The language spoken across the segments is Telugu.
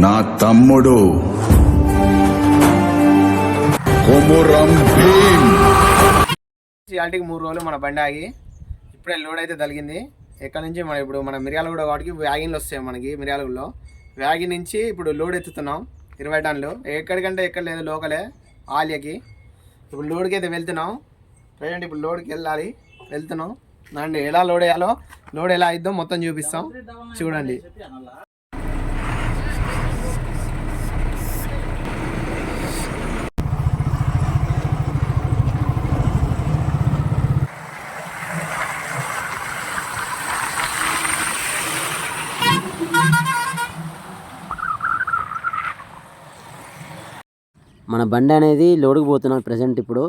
నా తమ్ముడు. కొమురం భీమ్. ఇలాంటికి మూడు రోజులు మన బండి ఆగి ఇప్పుడే లోడ్ అయితే తగిలింది. ఎక్కడి నుంచి మన ఇప్పుడు మన మిర్యాలగూడ వాటికి వ్యాగిన్లు వస్తాయి మనకి మిర్యాలగూడలో. వ్యాగిన్ నుంచి ఇప్పుడు లోడ్ ఎత్తుతున్నాం ఇరవై టన్నులు. ఎక్కడికంటే ఎక్కడ లేదు లోకలే ఆలియాకి. ఇప్పుడు లోడ్కి అయితే వెళ్తున్నాం. ప్రజెంట్ ఇప్పుడు లోడ్కి వెళ్ళాలి. వెళ్తున్నాం. అండి ఎలా లోడ్ వేయాలో లోడ్ ఎలా అయిద్దో మొత్తం చూపిస్తాం. చూడండి. మన బండి అనేది లోడుకు పోతున్నాం ప్రజెంట్ ఇప్పుడు.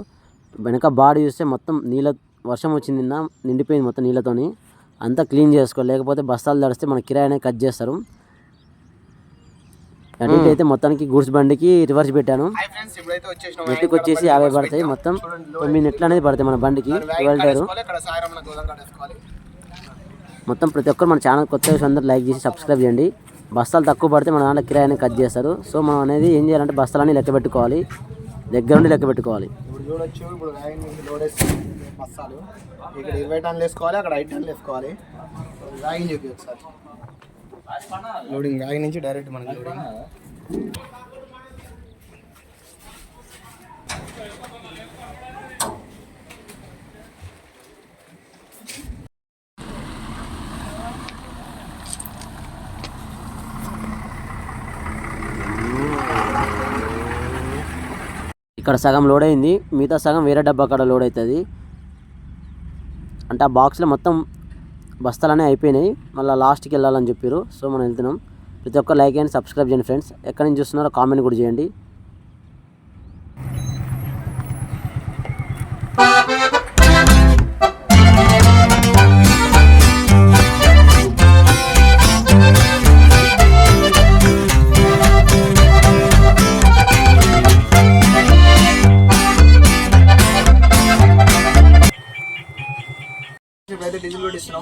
వెనక బాడీ చూస్తే మొత్తం నీళ్ళ వర్షం వచ్చింది నిన్న నిండిపోయింది మొత్తం నీళ్ళతోని. అంతా క్లీన్ చేసుకో లేకపోతే బస్తాలు తడిస్తే మన కిరాయి అనేది కట్ చేస్తారు. అటు అయితే మొత్తానికి గూడ్స్ బండికి రివర్స్ పెట్టాను. నెట్కి వచ్చేసి యాభై పడతాయి. మొత్తం తొమ్మిది నెట్లు అనేది పడతాయి మన బండికి. కట్టేసుకోవాలి మొత్తం ప్రతి ఒక్కరు మన ఛానల్ కొత్త అందరూ లైక్ చేసి సబ్స్క్రైబ్ చేయండి. బస్తాలు తక్కువ పడితే మన దాంట్లో కిరాయిని కట్ చేస్తారు. సో మనం అనేది ఏం చేయాలంటే బస్తాలన్నీ లెక్క పెట్టుకోవాలి. దగ్గర నుండి లెక్క పెట్టుకోవాలి. ఇప్పుడు చూడొచ్చు ఇప్పుడు వ్యాగన్ నుంచి లోడ్ బస్తాలు. ఇక్కడ ఇరవై టన్నులు వేసుకోవాలి అక్కడ ఐదు టన్నులు వేసుకోవాలి. వ్యాగన్ ఒకసారి. లోడింగ్ వ్యాగన్ నుంచి డైరెక్ట్ మనకి లోడింగ్ ఇక్కడ సగం లోడ్ అయింది. మిగతా సగం వేరే డబ్బా కాడ లోడ్ అవుతుంది అంటే ఆ బాక్స్లో మొత్తం బస్తాలనే అయిపోయినాయి. మళ్ళీ లాస్ట్కి వెళ్ళాలని చెప్పారు సో మనం వెళ్తున్నాం. ప్రతి ఒక్క లైక్ అండ్ సబ్స్క్రైబ్ చేయండి ఫ్రెండ్స్ ఎక్కడి నుంచి చూస్తున్నారో కామెంట్ కూడా చేయండి.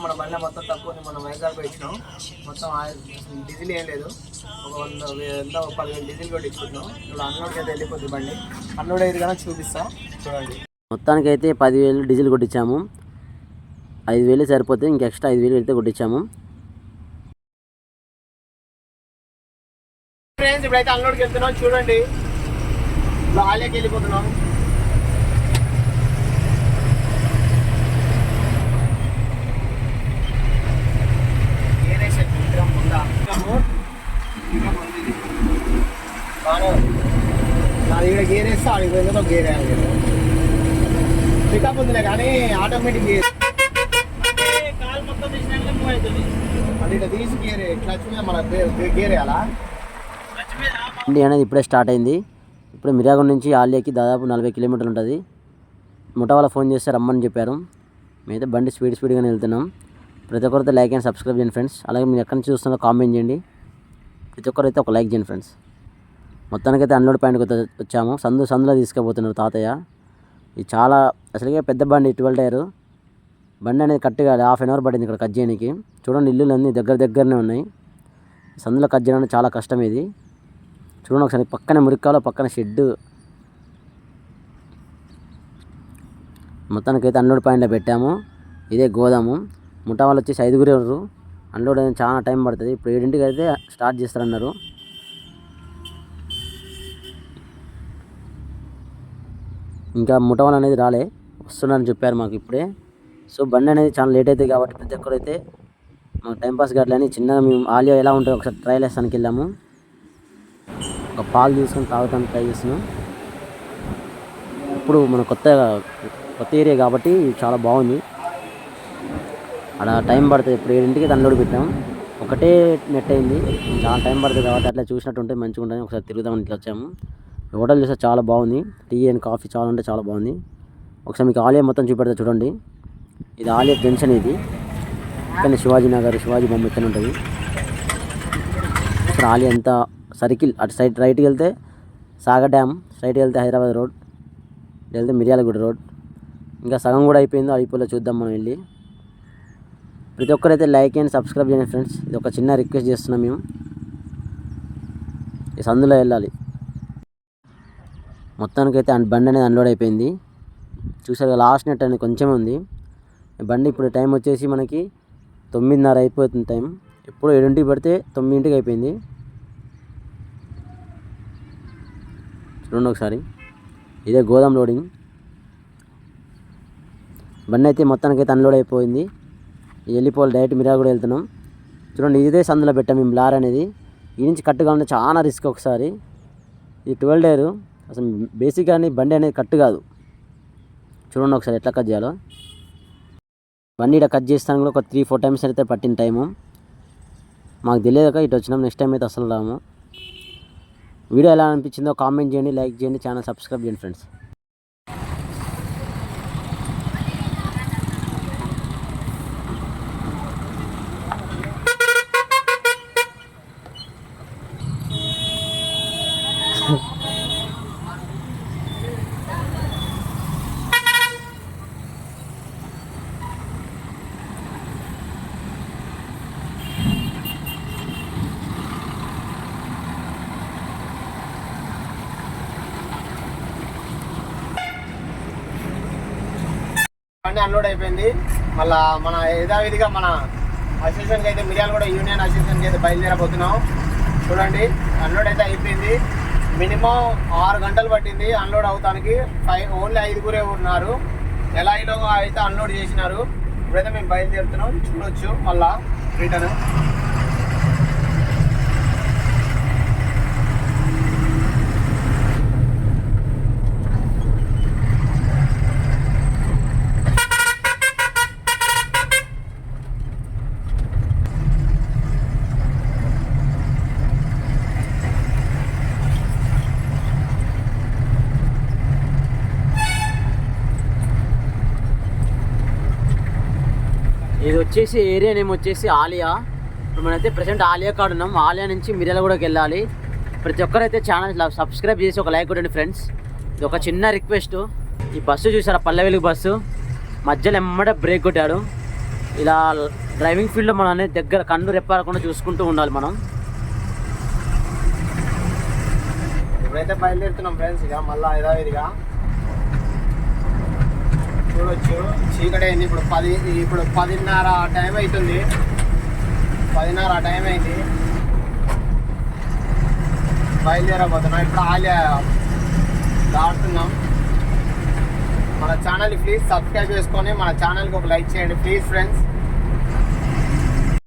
మన బండి మొత్తం తక్కువ. మనం వైజాగ్ ఇచ్చినాం మొత్తం డీజిల్ ఏం లేదు. ఒక వంద ఎంత? ఒక పదివేలు డీజిల్ కూడా ఇచ్చుకున్నాం ఇప్పుడు అన్లోడ్కి అయితే వెళ్ళిపోద్ది బండి. అన్లోడ్ అయ్యేది కానీ చూపిస్తా. చూడండి. మొత్తానికి అయితే పదివేలు డీజిల్ కొట్టించాము. ఐదు వేలు సరిపోతే ఇంక ఎక్స్ట్రా ఐదు వేలు అయితే కొట్టించాము. ఫ్రెండ్స్ ఇప్పుడైతే అన్లోడ్కి వెళ్తున్నాం. చూడండి. ఇప్పుడు ఆలయకి వెళ్ళిపోతున్నాం గేర్ వేస్తే ఆడికి పోయిందో గేర్ వేయాలి పికప్ ఉందిలే కానీ ఆటోమేటిక్ గేర్ అది ఇట్లా తీసి గేర్ క్లచ్ మీద మన గేర్ వేయాలా బండి అనేది ఇప్పుడే స్టార్ట్ అయింది. ఇప్పుడు మిర్యాగూడ నుంచి ఆలియాకి దాదాపు నలభై కిలోమీటర్లు ఉంటుంది. ముఠా వాళ్ళ ఫోన్ చేస్తే రమ్మని చెప్పారు. మేమైతే బండి స్పీడ్ స్పీడ్గానే వెళ్తున్నాం. ప్రతి ఒక్కరైతే లైక్ అండ్ సబ్స్క్రైబ్ చేయండి ఫ్రెండ్స్. అలాగే మీరు ఎక్కడి నుంచి చూస్తున్నారో కామెంట్ చేయండి. ప్రతి ఒక్కరైతే ఒక లైక్ చేయండి ఫ్రెండ్స్. మొత్తానికైతే అన్లోడ్ పాయింట్కి వచ్చాము. సందు సందులో తీసుకుపోతున్నారు తాతయ్య. ఇది చాలా అసలుకే పెద్ద బండి ట్వెల్వ్ టైర్. బండి అనేది కట్ కాదు హాఫ్ అన్ అవర్ పడింది ఇక్కడ కట్ చేయడానికి. చూడండి ఇల్లులు అన్నీ దగ్గర దగ్గరనే ఉన్నాయి. సందులో కట్ చేయడం చాలా కష్టం ఇది. చూడండి ఒకసారి పక్కన మురికాలో పక్కన షెడ్. మొత్తానికైతే అన్లోడ్ పాయింట్లో పెట్టాము. ఇదే గోదాము. ముఠా వాళ్ళు వచ్చేసి ఐదుగురు అన్లోడ్ అనేది చాలా టైం పడుతుంది. ఇప్పుడు ఏడింటికి అయితే స్టార్ట్ చేస్తారన్నారు. ఇంకా ముఠవన్ అనేది రాలే వస్తున్నారని చెప్పారు మాకు ఇప్పుడే. సో బండి అనేది చాలా లేట్ అవుతుంది కాబట్టి ప్రతి ఒక్కరైతే మాకు టైంపాస్ కావట్లేని చిన్నగా మేము ఆలియా ఎలా ఉంటుందో ఒకసారి ట్రయల్ వేస్తానికి వెళ్ళాము. ఒక పాలు తీసుకొని తాగడానికి ట్రై చేస్తున్నాం. ఇప్పుడు మన కొత్త కొత్త ఏరియా కాబట్టి చాలా బాగుంది. అలా టైం పడుతుంది. ఇప్పుడు ఏడింటికి అన్లోడ్ పెట్టాం. ఒకటే నెట్ అయింది. చాలా టైం పడుతుంది కాబట్టి అట్లా చూసినట్టుంటే మంచిగా ఉంటుంది ఒకసారి తిరుగుదామని ఇట్లా వచ్చాము. హోటల్ చూస్తే చాలా బాగుంది. టీ అండ్ కాఫీ చాలా అంటే చాలా బాగుంది. ఒకసారి మీకు ఆలయం మొత్తం చూపెడతా చూడండి. ఇది ఆలయ జంక్షన్ ఇది. ఇక్కడ శివాజీ నగర్ శివాజీ బొమ్మ ఇక్కడ ఉంటుంది. ఇక్కడ ఆలయం అంతా సర్కిల్ అటు సైడ్ రైట్కి వెళ్తే సాగర్ డ్యామ్ స్ట్రైట్కి వెళ్తే హైదరాబాద్ రోడ్ ఇటు వెళ్తే మిర్యాలగూడ రోడ్. ఇంకా సగం కూడా అయిపోయిందో అయిపోలే చూద్దాం మనం వెళ్ళి. ప్రతి ఒక్కరైతే లైక్ అండ్ సబ్స్క్రైబ్ చేయండి ఫ్రెండ్స్. ఇది ఒక చిన్న రిక్వెస్ట్ చేస్తున్నాం మేము. ఈ సందులో వెళ్ళాలి. మొత్తానికైతే బండి అనేది అన్లోడ్ అయిపోయింది. చూసారు లాస్ట్ నెట్ అనేది కొంచెం ఉంది. బండి ఇప్పుడు టైం వచ్చేసి మనకి తొమ్మిదిన్నర అయిపోతుంది టైం ఎప్పుడు ఏడింటికి పడితే తొమ్మిదింటికి అయిపోయింది. చూడండి ఒకసారి. ఇదే గోదాం లోడింగ్ బండి అయితే మొత్తానికైతే అన్లోడ్ అయిపోయింది. వెళ్ళిపోవాలి డైరెక్ట్ మిరా కూడా వెళ్తున్నాం. చూడండి ఇదే సందులో పెట్టాం మేము లార్ అనేది. ఈ నుంచి కట్టుగా ఉంటే చాలా రిస్క్ ఒకసారి. ఇది ట్వెల్వ్ డేరు అసలు బేసిక్గా బండి అనేది కట్ కాదు. చూడండి ఒకసారి ఎట్లా కట్ చేయాలో. బండి ఇక్కడ కట్ చేస్తాను కూడా ఒక త్రీ ఫోర్ టైమ్స్ అయితే పట్టిన టైము మాకు తెలియక ఇటు వచ్చినాం నెక్స్ట్ టైం అయితే అసలు రాము. వీడియో ఎలా అనిపించిందో కామెంట్ చేయండి లైక్ చేయండి ఛానల్ సబ్స్క్రైబ్ చేయండి ఫ్రెండ్స్ బండి అన్లోడ్ అయిపోయింది. మళ్ళా మన యథావిధిగా మన అసోసియేషన్కి అయితే మిర్యాలు కూడా యూనియన్ అసోసియేషన్కి అయితే బయలుదేరబోతున్నాం. చూడండి అన్లోడ్ అయితే అయిపోయింది. మినిమం ఆరు గంటలు పట్టింది అన్లోడ్ అవటానికి. ఫైవ్ ఓన్లీ ఐదుగురే ఉన్నారు. ఎలా ఇలా అయితే అన్లోడ్ చేసినారు. ఇప్పుడైతే మేము బయలుదేరుతున్నాం. చూడొచ్చు మళ్ళా రిటర్న్ ఇది వచ్చేసి ఏరియా నేమ్ వచ్చేసి ఆలియా. ఇప్పుడు మనమైతే ప్రజెంట్ ఆలియా కాడ ఉన్నాం. ఆలియా నుంచి మిర్యాలగూడకి వెళ్ళాలి. ప్రతి ఒక్కరైతే ఛానల్ సబ్స్క్రైబ్ చేసి ఒక లైక్ కొట్టండి ఫ్రెండ్స్ ఇది ఒక చిన్న రిక్వెస్ట్ ఈ బస్సు చూసారా? పల్లె వెలుగు బస్సు. మధ్యలో ఎమ్మడే బ్రేక్ కొట్టాడు. ఇలా డ్రైవింగ్ ఫీల్డ్లో మనం అనేది దగ్గర కన్ను రెప్పారకుండా చూసుకుంటూ ఉండాలి మనం. ఇప్పుడైతే బయలుదేరుతున్నాం ఫ్రెండ్స్ ఇక మళ్ళీ యథావిధిగా చూడొచ్చు. చీకటి అయింది. ఇప్పుడు పది ఇప్పుడు పదిన్నర టైం అవుతుంది. పదిన్నర టైం అయింది. బయలుదేరబోతున్నాం. ఇప్పుడు ఆలయ దాటుతున్నాం. మన ఛానల్ ప్లీజ్ సబ్స్క్రైబ్ చేసుకొని మన ఛానల్కి ఒక లైక్ చేయండి. Please friends